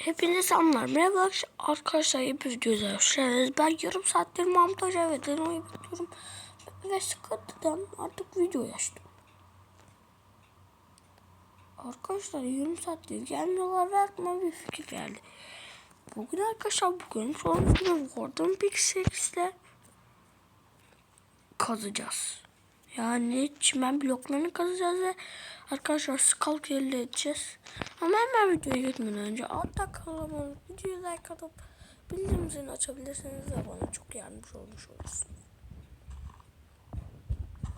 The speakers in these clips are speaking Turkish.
Hepinize selamlar. Merhaba arkadaşlar. Yeni bir videoya hoş geldiniz. Ben yarım saattir montaja ve denemeyi bekliyorum. Ve sıkıntıdan artık video açtım. Arkadaşlar yarım saattir gelmiyorlar ve aklıma bir fikir geldi. Bugün arkadaşlar bugün son günü Warden Pixels'le kazacağız. Yani çimen bloklarını kazacağız ve arkadaşlar skalk elde edeceğiz. Ama hemen videoya gitmeden önce altta kalan videoyu like atıp bildirim zilini açabilirseniz de bana çok yardımcı olmuş olursunuz.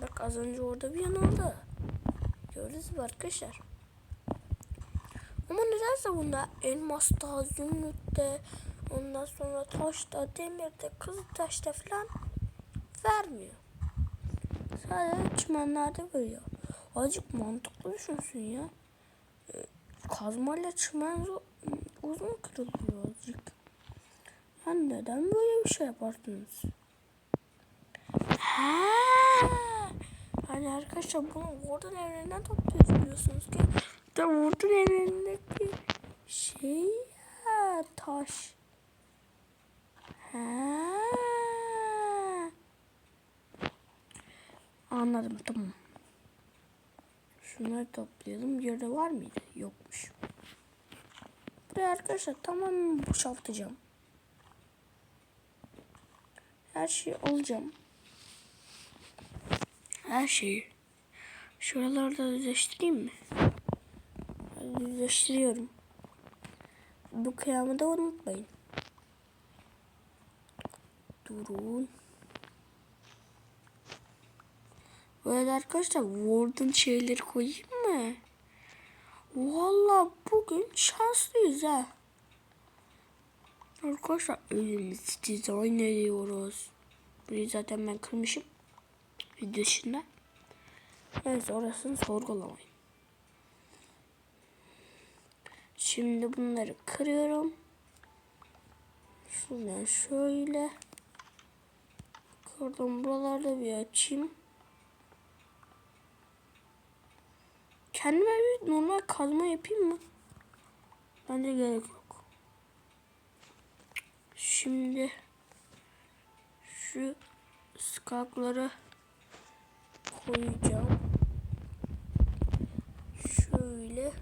Bak az önce orada bir yanıldı. Gördünüz mü arkadaşlar? Ama nedense bunda elmasta, zümrütte, ondan sonra taşta, demirde, kızıltaşta falan vermiyor. Sadece çimenlerde veriyor. Azıcık mantıklı düşünsün ya. Ee, Kazmayla çimen uzun kırılıyor azıcık. Yani neden böyle bir şey yaparsınız? Ha. Hani arkadaşlar bunu Warden evreninden topluyoruz biliyorsunuz ki. Da Warden evrenindeki şey ya taş. Ha. Anladım tamam. Şunları toplayalım. Yerde var mıydı? Yokmuş. Buraya arkadaşlar tamamen boşaltacağım. Her şeyi alacağım. Her şeyi. Şuralarda düzleştireyim mi? Düzleştiriyorum. Bu kıyamı da unutmayın. Durun. Böyle arkadaşlar Warden şeyleri koyayım mı? Valla bugün şanslıyız ha. Arkadaşlar evimizi dizayn ediyoruz. Burayı zaten ben kırmışım. Video dışında. Neyse orasını sorgulamayın. Şimdi bunları kırıyorum. Şuradan şöyle. Kırdım buralarda bir açayım. Kendime bir normal kazma yapayım mı? Bence gerek yok. Şimdi şu skakları koyacağım. Şöyle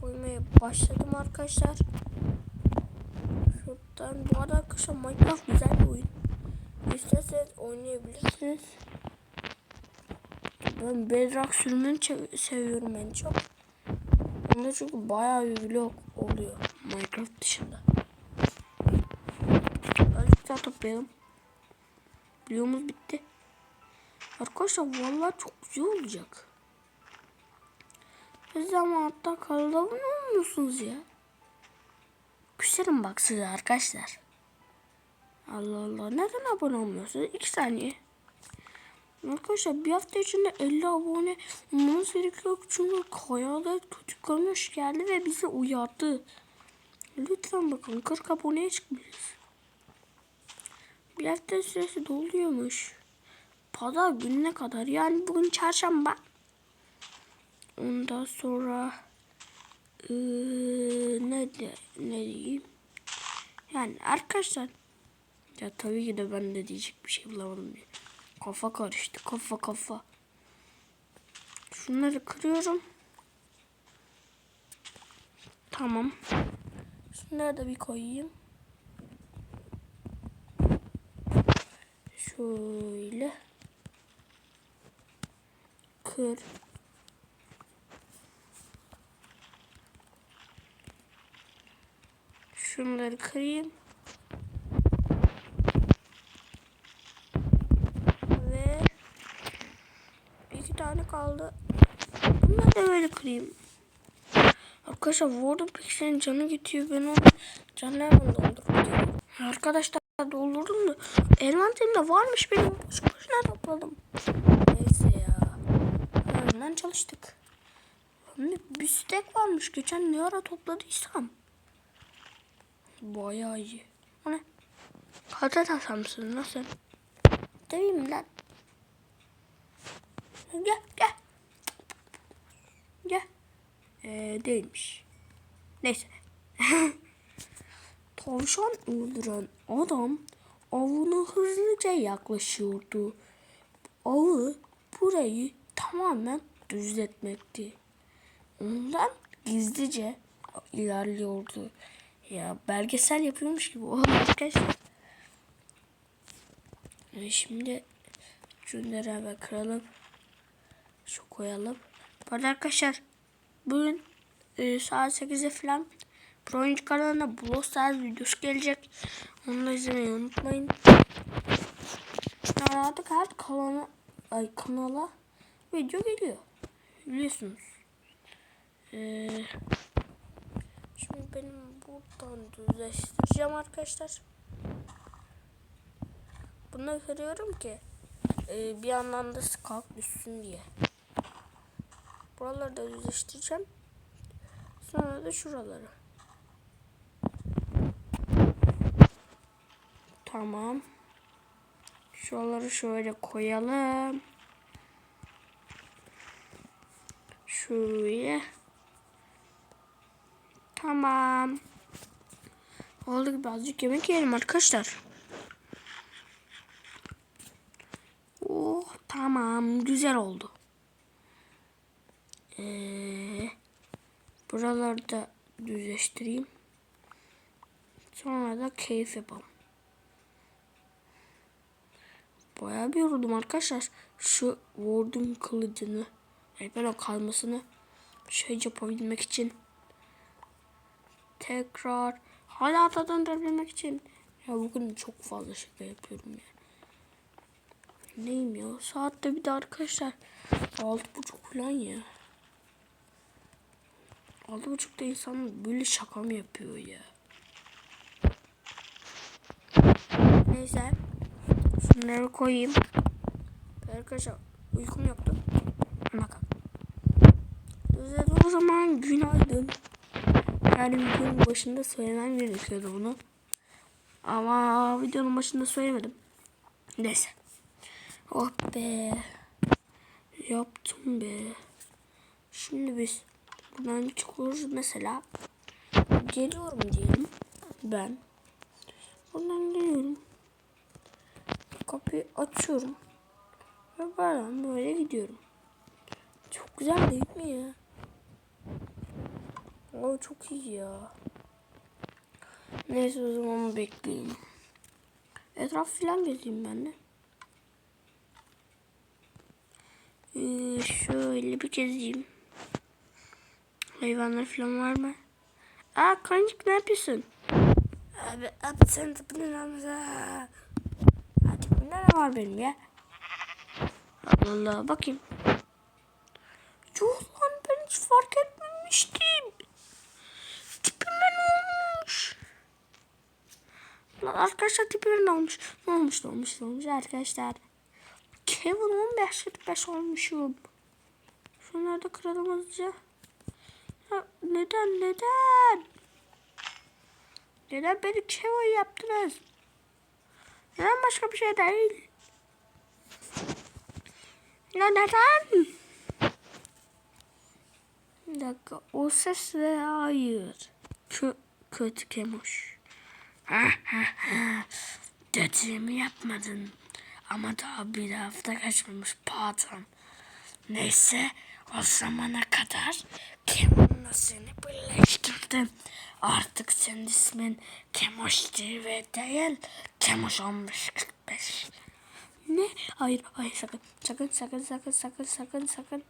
koymaya başladım arkadaşlar. Şuradan bu arada arkadaşlar Minecraft güzel bir oyun. İsterseniz oynayabilirsiniz. Ben Bedrock sürümünü seviyorum en çok. Onda çünkü bayağı bir vlog oluyor Minecraft dışında. Azıcık daha toplayalım. Videomuz bitti. Arkadaşlar vallahi çok güzel olacak. Siz ama hatta kanala abone olmuyorsunuz ya. Küserim bak size arkadaşlar. Allah Allah neden abone olmuyorsunuz? İki saniye. Arkadaşlar bir hafta içinde 50 abone olmanız gerekiyor. Çünkü Kaya'da kötü konuş geldi ve bizi uyardı. Lütfen bakın 40 aboneye çıkmışız. Bir hafta süresi doluyormuş. Pazar gününe kadar yani bugün çarşamba. Ondan sonra eee, ne de, ne diyeyim? Yani arkadaşlar ya tabii ki de ben de diyecek bir şey bulamadım diye. Kafa karıştı. Kafa kafa. Şunları kırıyorum. Tamam. Şunları da bir koyayım. Şöyle. Kır. Şunları kırayım. Ve iki tane kaldı. Bunları da böyle kırayım. Arkadaşlar Warden Pixel'in canı gidiyor. Ben onu canlarını dolduruyorum. Arkadaşlar doldurdum da envanterimde varmış benim. Boş boşuna topladım. Neyse ya. Öğrenden çalıştık. Bir stek varmış. Geçen ne ara topladıysam. Bayağı iyi. O ne? Kadet asamsın nasıl? Değil mi lan? Gel gel. Gel. Ee, değilmiş. Neyse. Tavşan öldüren adam avına hızlıca yaklaşıyordu. Avı burayı tamamen düzletmekti. Ondan gizlice ilerliyordu. Ya belgesel yapıyormuş gibi oldu arkadaşlar. E şimdi şunları hemen kıralım. Şu koyalım. Bu arada arkadaşlar bugün e, saat 8'e falan Pro Oyuncu kanalına Brawl Stars videosu gelecek. Onu da izlemeyi unutmayın. Yani artık her kanala, ay, kanala video geliyor. Biliyorsunuz. Ee, şimdi benim buradan düzleştireceğim arkadaşlar. Bunu kırıyorum ki e, bir yandan da kalk düşsün diye. Buraları da düzleştireceğim. Sonra da şuraları. Tamam. Şuraları şöyle koyalım. Şöyle. Tamam. Oldu ki birazcık yemek yiyelim arkadaşlar. Oh tamam güzel oldu. Ee, buraları da düzleştireyim. Sonra da keyif yapalım. Bayağı bir yoruldum arkadaşlar. Şu vurdum kılıcını. Yani ben o kalmasını şey yapabilmek için. Tekrar hala döndürebilmek için. Ya bugün çok fazla şaka yapıyorum ya. Neyim ya? Saatte bir de arkadaşlar altı buçuk falan ya. Altı buçukta insan böyle şaka mı yapıyor ya? Neyse. Şunları koyayım. Arkadaşlar uykum yoktu. Bakalım. De o zaman günaydın. Yani videonun başında söylemem gerekiyordu bunu. Ama videonun başında söylemedim. Neyse. Oh be. Yaptım be. Şimdi biz buradan çıkıyoruz mesela. Geliyorum diyelim. Ben. Buradan geliyorum. Kapıyı açıyorum. Ve ben böyle gidiyorum. Çok güzel değil mi ya? O çok iyi ya. Neyse o zaman bekleyelim. Etraf filan gezeyim ben de. Ee, şöyle bir gezeyim. Hayvanlar falan var mı? Aa kancık ne yapıyorsun? Abi, abi sen tıpının almışsın. Hadi bunda ne var benim ya? Allah Allah bakayım. Yuh lan ben hiç fark etmemiştim. Tipime olmuş? Lan arkadaşlar tipime olmuş? Ne olmuş ne olmuş ne olmuş arkadaşlar. Kevin 15 45 olmuşum. Şunları da kıralım hızlıca. Ya neden neden? Neden beni Kevin yaptınız? Neden başka bir şey değil? Ya neden? Bir dakika o ses ve hayır. Kö kötü kemuş. Dediğimi yapmadın. Ama daha bir hafta geçmemiş pardon. Neyse o zamana kadar Kemal'la seni birleştirdim. Artık senin ismin Kemoş TV değil. Kemoş 1545. Ne? Hayır, hayır sakın. Sakın, sakın, sakın, sakın, sakın, sakın.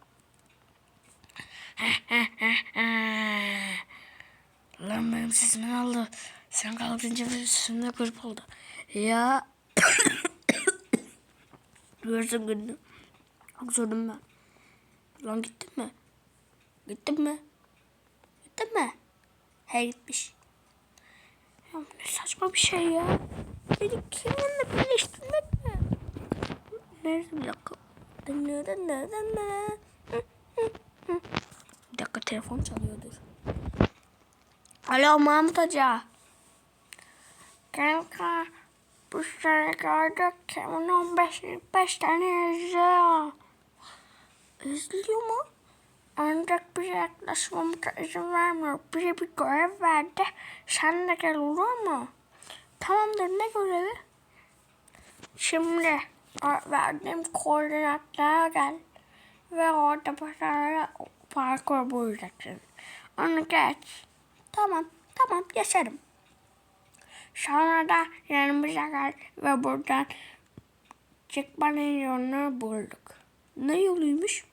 Lan benim sesimin aldı. Sen kalkınca benim sesimde grup oldu. Ya. Görsün gününü. Öksürdüm ben. Lan gittin mi? Gittin mi? Gittin mi? He gitmiş. Ya ne saçma bir şey ya. Beni kiminle birleştirmek mi? Nerede bir dakika? Nerede nerede nerede? Bir dakika telefon çalıyordur. Alo Mahmut Hoca. Kanka bu sene gördük Kemal 15 5 tane yazıyor. İzliyor mu? Ancak bize yaklaşmamıza izin vermiyor. Bize bir görev verdi. Sen de gel olur mu? Tamamdır ne görevi? Şimdi verdiğim koordinatlara gel. Ve orada başarılı parkur bulacaksın. Onu geç. Tamam, tamam geçerim. Sonra da yanımıza gel ve buradan çıkmanın yolunu bulduk. Ne yoluymuş?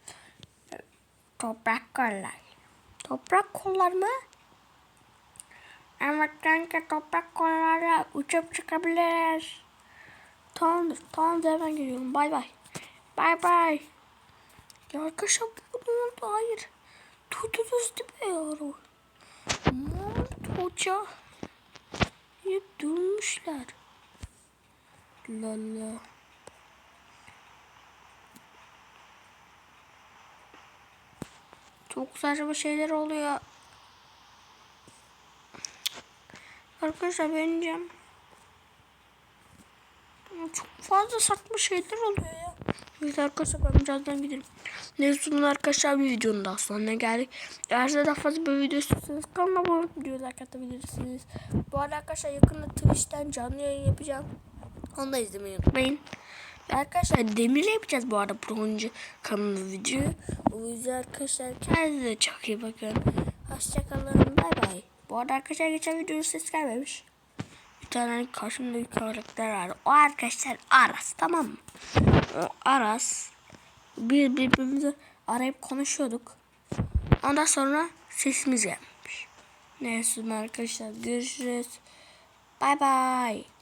Toprak kollar. Toprak kollar mı? Evet kanka toprak kollarla uçup çıkabiliriz. Tamamdır. Tamam hemen geliyorum. Bay bay. Bay bay. Ya arkadaşlar bu ne oldu? Hayır. Tutuduz değil mi yavru? Mahmut Hoca. Hep durmuşlar. Lala. Çok saçma şeyler oluyor. Arkadaşlar. Ama Çok fazla saçma şeyler oluyor ya. Evet arkadaşlar ben birazdan gidelim. Neyse arkadaşlar bir videonun daha sonuna geldik. Eğer size daha fazla bir video istiyorsanız kanalıma abone olup videolar atabilirsiniz. Bu arada arkadaşlar yakında Twitch'ten canlı yayın yapacağım. Onu da izlemeyi unutmayın. Arkadaşlar Demir'le yapacağız bu arada broncu kanalı video. O yüzden arkadaşlar kendinize çok iyi bakın. Hoşçakalın. Bay bay. Bu arada arkadaşlar geçen videoda ses gelmemiş. Bir tane karşımda bir karakter var. O arkadaşlar Aras tamam mı? O Aras. Bir birbirimizi arayıp konuşuyorduk. Ondan sonra sesimiz gelmiş. Neyse arkadaşlar görüşürüz. Bay bay.